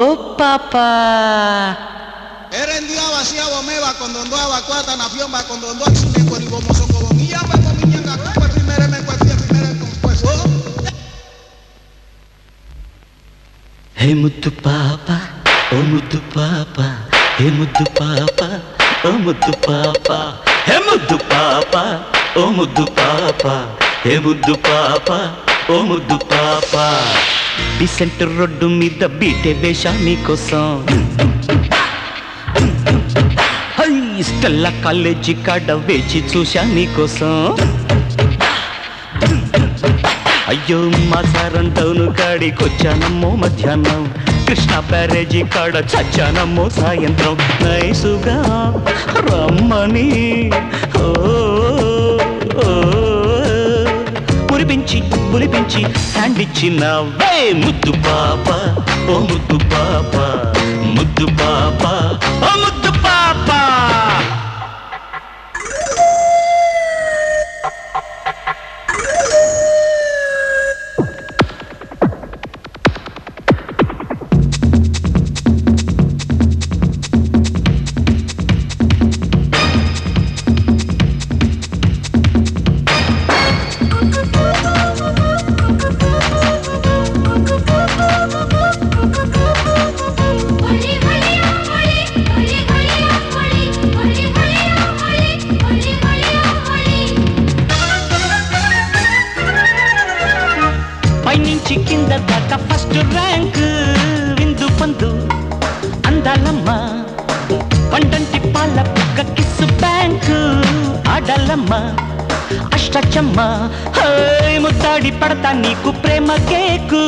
Opapa! Eren dia wasia bomeba con dondo abacuata na fiomba con dondo axime con ibomo soco bomilla me comiña ca cua primera me cua tia primera con pues oh. Hey mutu papa, oh mutu papa, hey mutu papa, oh mutu papa, hey mutu papa, oh mutu papa, hey mutu papa. ఓ ముద్దు పాప. Decent road మీద బీటే వేషా నీకోసం high Stella college కాడ వేచి చూశా నీకోసం అయ్యో మా సారం టౌన్ కాడికొచ్చానమ్మో మధ్యాహ్నం. కృష్ణ బ్యారేజీ కాడ చచ్చానమ్మో సాయంత్రం. నైసు మురిపించి హ్యాండ్ ఇచ్చిన వే ముద్దు పాప ఓ ముద్దు పాప ముద్దు పాప ఓ ముద్దు అమ్మ అష్టచమ్మ హై ముద్దాడి పడతా నీకు ప్రేమ కేకు.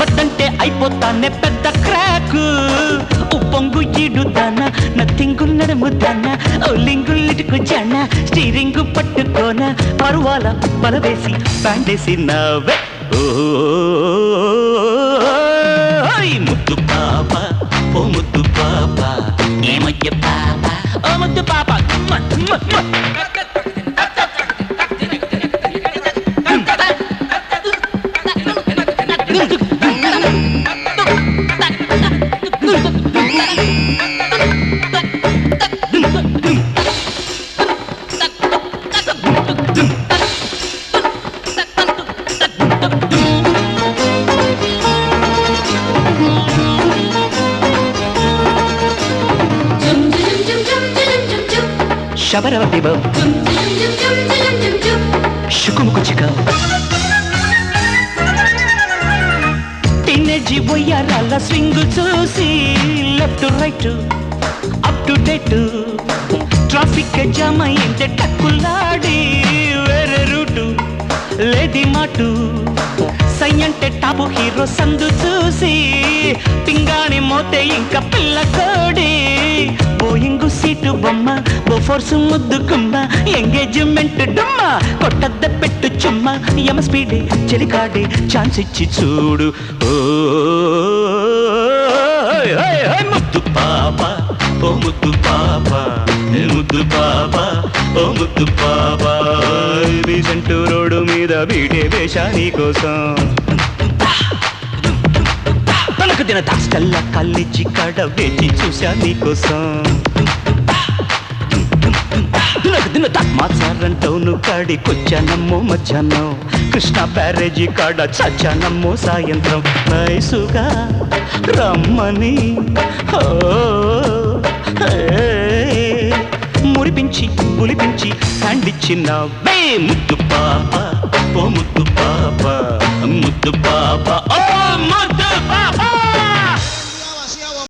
వద్దంటే అయిపోతానే పెద్ద క్రాక్. ఉప్పొంగు ఈడుదాన నథింగు నడుముదాన ఒలింగులిటుకు జన స్టీరింగ్ పట్టుకోన. పరువాల బలవేసి బ్యాండేసి నవ్వే. ఓ శబరవ బిబం జుమ్ చిక టీనేజీ బొయ్యారాల స్వింగ్ చూసి left right up to date. Traffic jam అయింటే టక్కులాడి వేరే రూటు. లేది మాటు. అంటే టాపు హీరో సందు చూసి పింగాణి మోతే ఇంకా పిల్ల కోడి బోయింగు సీటు బొమ్మ బోఫోర్స్ ముద్దు కుమ్మ ఎంగేజ్మెంట్ డుమ్మ కొట్టద్ద పెట్టు చుమ్మ యమ స్పీడే చెలికాడే ఛాన్స్ ఇచ్చి చూడు. ఓ ముద్దు పాప ఓ ముద్దు పాప ముద్దు పాప ఓ ముద్దు పాప. రీసెంట్ రోడ్డు మీద బీటే వేషా కోసం. ನಾಲ್ಕು ದಿನ ಅಷ್ಟೆಲ್ಲ ಕಾಲೇಜಿ ಕಡ చూశా నీకోసం. ನೀಕೋಸ దినకు దిన మాచారంటోను కాడికొచ్చానమ్మో మధ్యాహ్నం. కృష్ణ బ్యారేజీ కాడ చచ్చానమ్మో సాయంత్రం. నైసుగా రమ్మని. మురిపించి పులిపించి కండిచ్చిన వే ముద్దు పాప ఓ ముద్దు పాప ముద్దు పాప. ఓ ముద్దు